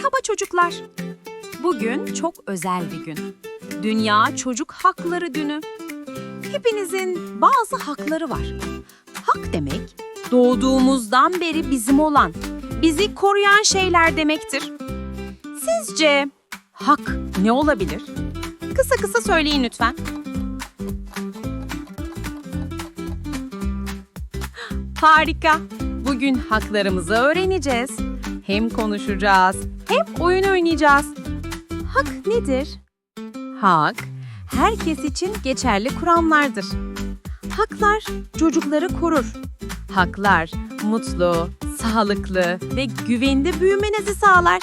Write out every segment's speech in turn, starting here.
Merhaba çocuklar. Bugün çok özel bir gün. Dünya Çocuk Hakları Günü. Hepinizin bazı hakları var. Hak demek doğduğumuzdan beri bizim olan, bizi koruyan şeyler demektir. Sizce hak ne olabilir? Kısa kısa söyleyin lütfen. Harika. Bugün haklarımızı öğreneceğiz. Hem konuşacağız, hem oyun oynayacağız. Hak nedir? Hak, herkes için geçerli kuramlardır. Haklar çocukları korur. Haklar mutlu, sağlıklı ve güvende büyümenizi sağlar.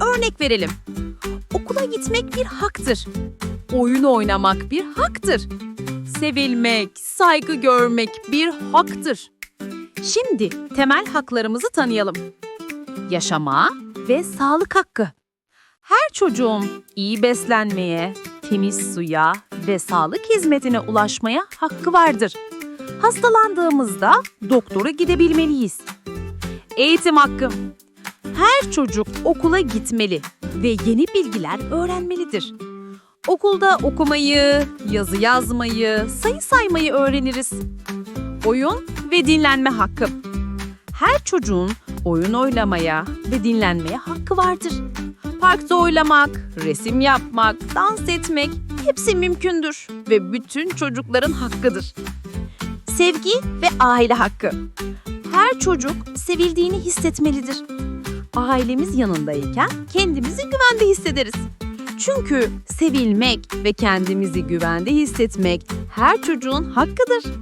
Örnek verelim. Okula gitmek bir haktır. Oyun oynamak bir haktır. Sevilmek, saygı görmek bir haktır. Şimdi temel haklarımızı tanıyalım. Yaşama ve sağlık hakkı. Her çocuğun iyi beslenmeye, temiz suya ve sağlık hizmetine ulaşmaya hakkı vardır. Hastalandığımızda doktora gidebilmeliyiz. Eğitim hakkı. Her çocuk okula gitmeli ve yeni bilgiler öğrenmelidir. Okulda okumayı, yazı yazmayı, sayı saymayı öğreniriz. Oyun ve dinlenme hakkı. Her çocuğun oyun oynamaya ve dinlenmeye hakkı vardır. Parkta oynamak, resim yapmak, dans etmek hepsi mümkündür ve bütün çocukların hakkıdır. Sevgi ve aile hakkı. Her çocuk sevildiğini hissetmelidir. Ailemiz yanındayken kendimizi güvende hissederiz. Çünkü sevilmek ve kendimizi güvende hissetmek her çocuğun hakkıdır.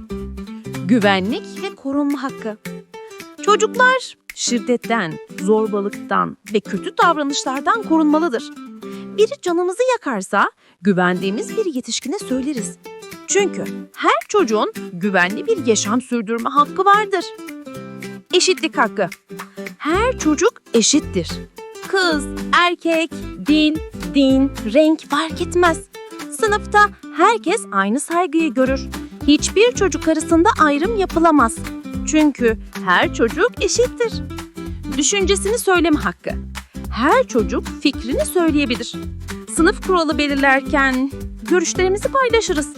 Güvenlik ve korunma hakkı. Çocuklar şiddetten, zorbalıktan ve kötü davranışlardan korunmalıdır. Biri canımızı yakarsa güvendiğimiz bir yetişkine söyleriz. Çünkü her çocuğun güvenli bir yaşam sürdürme hakkı vardır. Eşitlik hakkı. Her çocuk eşittir. Kız, erkek, din, din, renk fark etmez. Sınıfta herkes aynı saygıyı görür. Hiçbir çocuk arasında ayrım yapılamaz. Çünkü her çocuk eşittir. Düşüncesini söyleme hakkı. Her çocuk fikrini söyleyebilir. Sınıf kuralı belirlerken görüşlerimizi paylaşırız.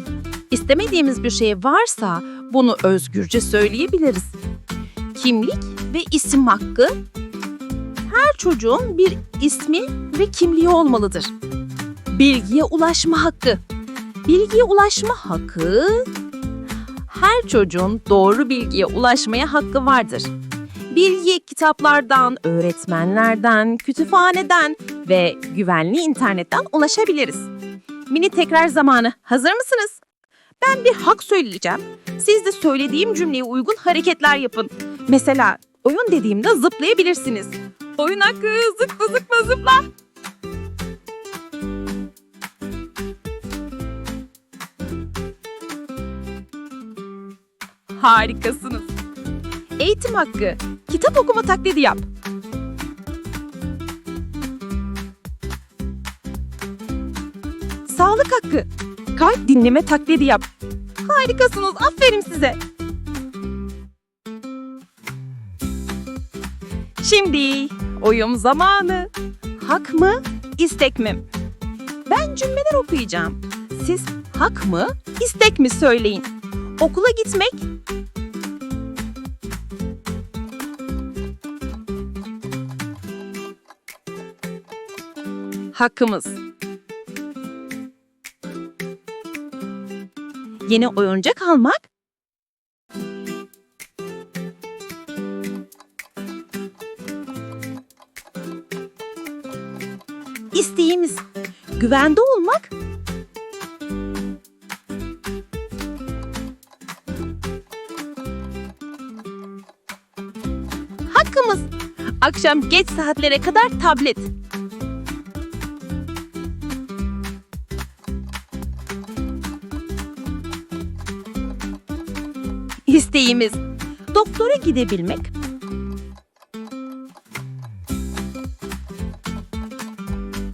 İstemediğimiz bir şey varsa bunu özgürce söyleyebiliriz. Kimlik ve isim hakkı. Her çocuğun bir ismi ve kimliği olmalıdır. Bilgiye ulaşma hakkı. Bilgiye ulaşma hakkı her çocuğun doğru bilgiye ulaşmaya hakkı vardır. Bilgi kitaplardan, öğretmenlerden, kütüphaneden ve güvenli internetten ulaşabiliriz. Mini tekrar zamanı. Hazır mısınız? Ben bir hak söyleyeceğim. Siz de söylediğim cümleye uygun hareketler yapın. Mesela oyun dediğimde zıplayabilirsiniz. Oyun hakkı zıpla zıpla zıpla. Harikasınız. Eğitim hakkı. Kitap okuma taklidi yap. Sağlık hakkı. Kalp dinleme taklidi yap. Harikasınız. Aferin size. Şimdi oyun zamanı. Hak mı, istek mi? Ben cümleler okuyacağım. Siz hak mı, istek mi söyleyin. Okula gitmek hakkımız. Yeni oyuncak almak isteğimiz. Güvende olmak Akşam geç saatlere kadar tablet. İsteğimiz doktora gidebilmek.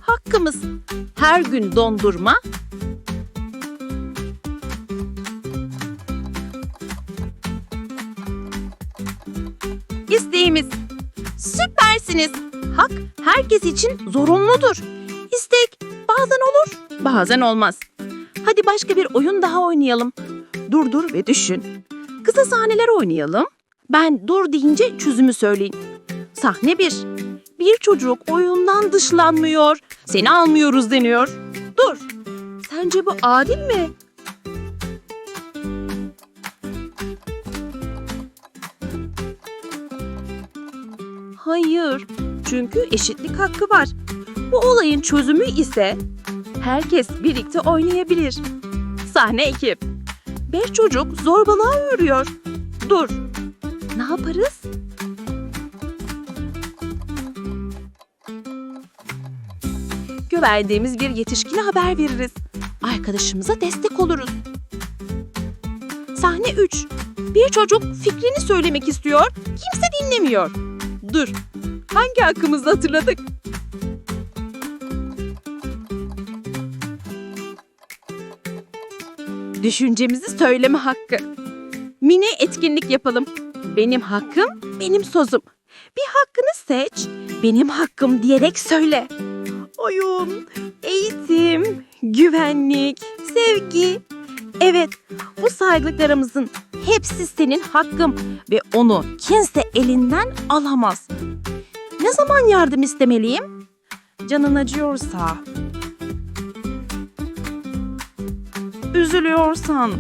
Hakkımız her gün dondurma. İsteğimiz süpersiniz. hak herkes için zorunludur. İstek bazen olur, bazen olmaz. Hadi başka bir oyun daha oynayalım. Dur dur ve düşün. Kısa sahneler oynayalım. Ben dur deyince çözümü söyleyin. Sahne 1. Bir çocuk oyundan dışlanmıyor. Seni almıyoruz deniyor. Dur. Sence bu adil mi? Hayır. Çünkü eşitlik hakkı var. Bu olayın çözümü ise herkes birlikte oynayabilir. Sahne ekip. Beş çocuk zorbalığa uğruyor. Dur. Ne yaparız? Güvendiğimiz bir yetişkine haber veririz. Arkadaşımıza destek oluruz. Sahne 3. Bir çocuk fikrini söylemek istiyor, kimse dinlemiyor. Dur. Hangi hakkımızı hatırladık? Düşüncemizi söyleme hakkı. Mini etkinlik yapalım. Benim hakkım, benim sözüm. Bir hakkını seç, benim hakkım diyerek söyle. Oyun, eğitim, güvenlik, sevgi. Evet, bu saygılarımızın hepsi senin hakkın ve onu kimse elinden alamaz. Ne zaman yardım istemeliyim? Canın acıyorsa. Üzülüyorsan.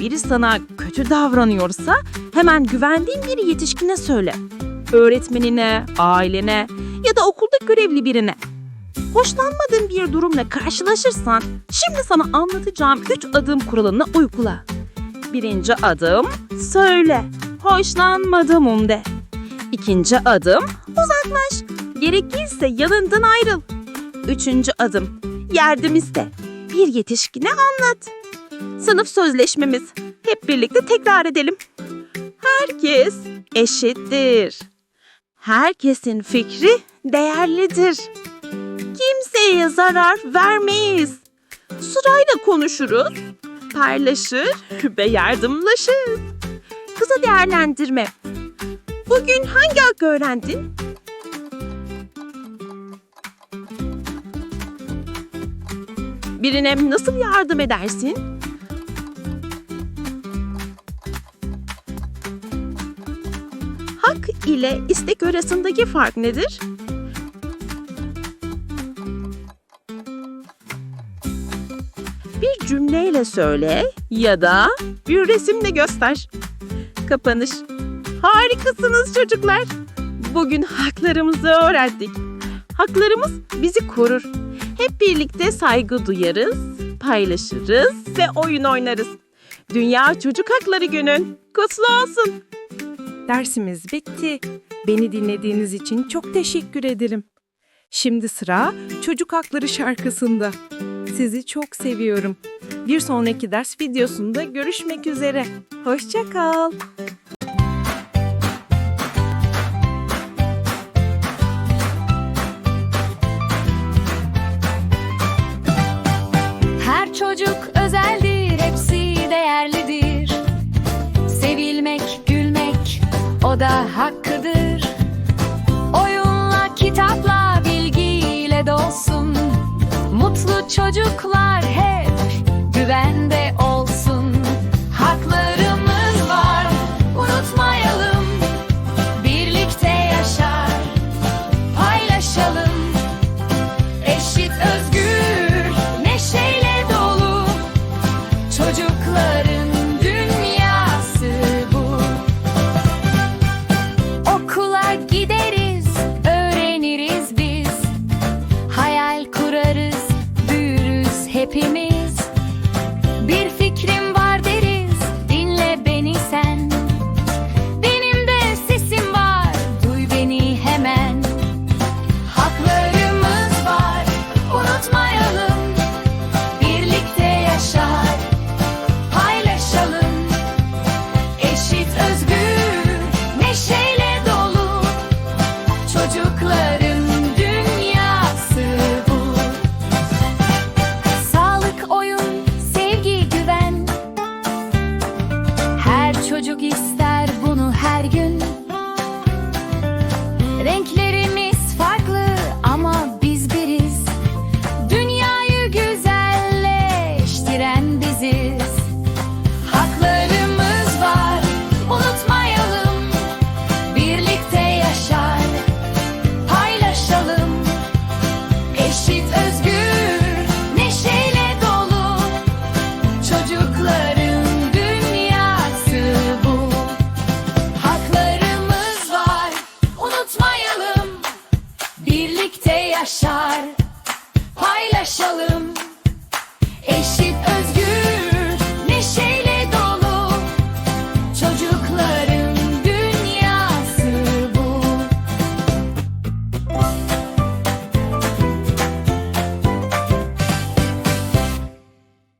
Biri sana kötü davranıyorsa hemen güvendiğin bir yetişkine söyle. Öğretmenine, ailene ya da okulda görevli birine. Hoşlanmadığın bir durumla karşılaşırsan şimdi sana anlatacağım 3 adım kuralını uygula. Birinci adım söyle. Hoşlanmadım de. İkinci adım uzaklaş. Gerekirse yanından ayrıl. Üçüncü adım yardım iste. Bir yetişkine anlat. Sınıf sözleşmemiz. Hep birlikte tekrar edelim. Herkes eşittir. Herkesin fikri değerlidir. Kimseye zarar vermeyiz. Sırayla konuşuruz, paylaşır ve yardımlaşır. Kısa değerlendirme. Bugün hangi hakkı öğrendin? Birine nasıl yardım edersin? Hak ile istek arasındaki fark nedir? Cümleyle söyle ya da bir resimle göster. Kapanış. Harikasınız çocuklar. Bugün haklarımızı öğrendik. Haklarımız bizi korur. Hep birlikte saygı duyarız, paylaşırız ve oyun oynarız. Dünya Çocuk Hakları Günün kutlu olsun. Dersimiz bitti. Beni dinlediğiniz için çok teşekkür ederim. Şimdi sıra Çocuk Hakları şarkısında. Sizi çok seviyorum. Bir sonraki ders videosunda görüşmek üzere. Hoşça kal. Her çocuk özeldir, hepsi değerlidir. Sevilmek, gülmek, o da hakkıdır. Oyunla, kitapla, bilgiyle dolsun. Çocuklar hep güvende happy me.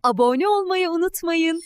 Abone olmayı unutmayın.